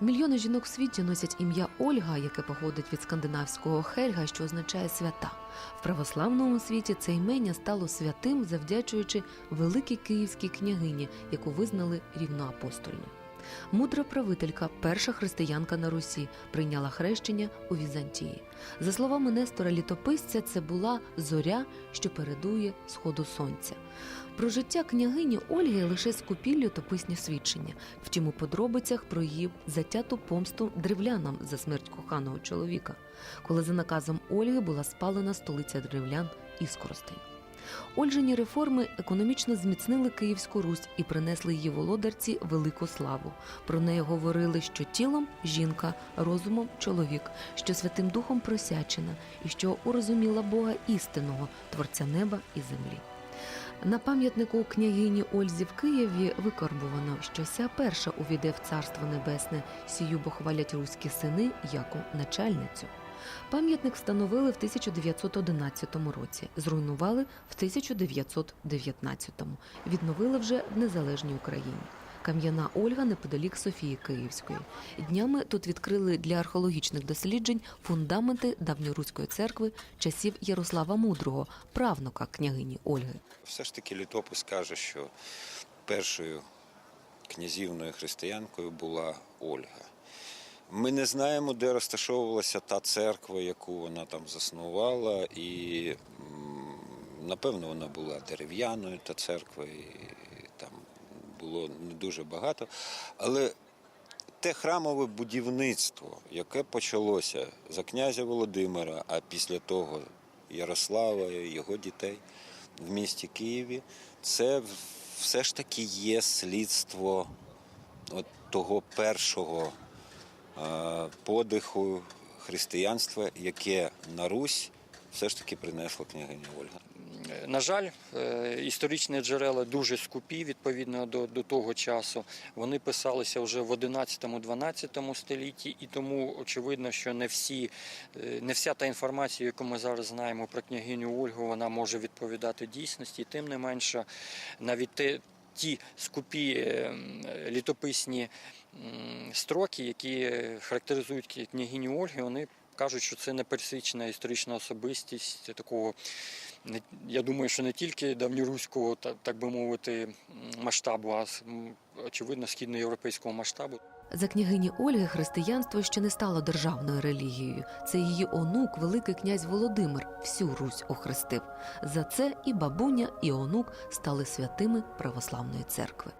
Мільйони жінок в світі носять ім'я Ольга, яке походить від скандинавського Хельга, що означає свята. В православному світі це імення стало святим, завдячуючи великій київській княгині, яку визнали рівноапостольною. Мудра правителька, перша християнка на Русі, прийняла хрещення у Візантії. За словами Нестора Літописця, це була зоря, що передує сходу сонця. Про життя княгині Ольги лише скупі літописні свідчення. Втім, у подробицях про її затяту помсту древлянам за смерть коханого чоловіка, коли за наказом Ольги була спалена столиця древлян Іскоростень. Ольжині реформи економічно зміцнили Київську Русь і принесли її володарці велику славу. Про неї говорили, що тілом жінка, розумом чоловік, що святим духом просячена, і що урозуміла Бога істинного, творця неба і землі. На пам'ятнику княгині Ользі в Києві викарбувано, що ся перша увійде в царство небесне, сію бо хвалять руські сини, яку начальницю. Пам'ятник встановили в 1911 році, зруйнували в 1919, відновили вже в незалежній Україні. Кам'яна Ольга неподалік Софії Київської. Днями тут відкрили для археологічних досліджень фундаменти давньоруської церкви часів Ярослава Мудрого, правнука княгині Ольги. Все ж таки літопис каже, що першою князівною християнкою була Ольга. Ми не знаємо, де розташовувалася та церква, яку вона там заснувала, і напевно вона була дерев'яною, та церква, і там було не дуже багато. Але те храмове будівництво, яке почалося за князя Володимира, а після того Ярослава і його дітей в місті Києві, це все ж таки є слідство от того першого подиху християнства, яке на Русь все ж таки принесла княгиня Ольга. На жаль, е, історичні джерела дуже скупі відповідно до, до того часу. Вони писалися вже в 11-12 столітті, і тому очевидно, що не всі, е, не вся та інформація, яку ми зараз знаємо про княгиню Ольгу, вона може відповідати дійсності. Тим не менше, навіть те. Ті скупі е, літописні строки, які характеризують княгиню Ольги, вони кажуть, що це непересічна історична особистість такого, я думаю, що не тільки давньоруського, так би мовити, масштабу, а очевидно східноєвропейського масштабу. За княгині Ольги християнство ще не стало державною релігією. Це її онук, великий князь Володимир, всю Русь охрестив. За це і бабуня, і онук стали святими православної церкви.